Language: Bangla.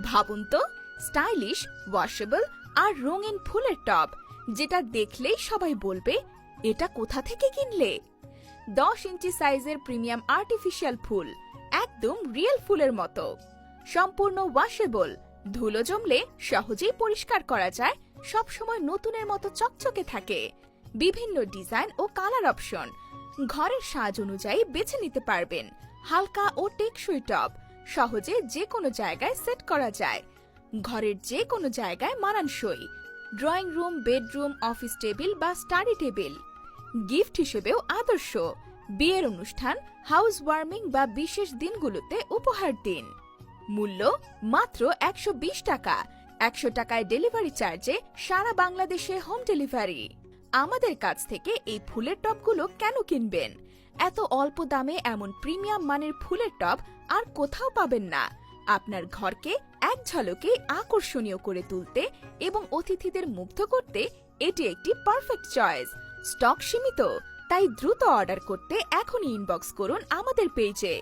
ভাবুন তো, স্টাইলিশ ওয়াশেবল আর রঙিন ফুলের টব যেটা দেখলেই সবাই বলবে, এটা কোথা থেকে কিনলে? দশ ইঞ্চি সাইজের প্রিমিয়াম আর্টিফিশিয়াল ফুল, একদম রিয়েল ফুলের মতো। সম্পূর্ণ ওয়াশেবল ধুলো জমলে সহজেই পরিষ্কার করা যায়, সবসময় নতুনের মতো চকচকে থাকে। বিভিন্ন ডিজাইন ও কালার অপশন, ঘরের সাজ অনুযায়ী বেছে নিতে পারবেন, হালকা ও টেকসই টপ সহজে যে কোনো জায়গায় সেট করা যায়। ঘরের যে কোনো জায়গায় মানানসই। Drawing room, bedroom, office table বা স্টাডি টেবিল। গিফট হিসেবেও আদর্শ। বিয়ের অনুষ্ঠান হাউস ওয়ার্মিং বা বিশেষ দিনগুলোতে উপহার দিন। মূল্য মাত্র একশো বিশ টাকা। একশো টাকায় ডেলিভারি চার্জে সারা বাংলাদেশে হোম ডেলিভারি। আমাদের কাছ থেকে এই ফুলের টবগুলো কেন কিনবেন? এত অল্প দামে এমন প্রিমিয়াম মানের ফুলের টব আর কোথাও পাবেন না। আপনার ঘরকে এক ঝলকে আকর্ষণীয় করে তুলতে এবং অতিথিদের মুগ্ধ করতে এটি একটি পারফেক্ট চয়েস স্টক সীমিত, তাই দ্রুত অর্ডার করতে এখনই ইনবক্স করুন আমাদের পেজে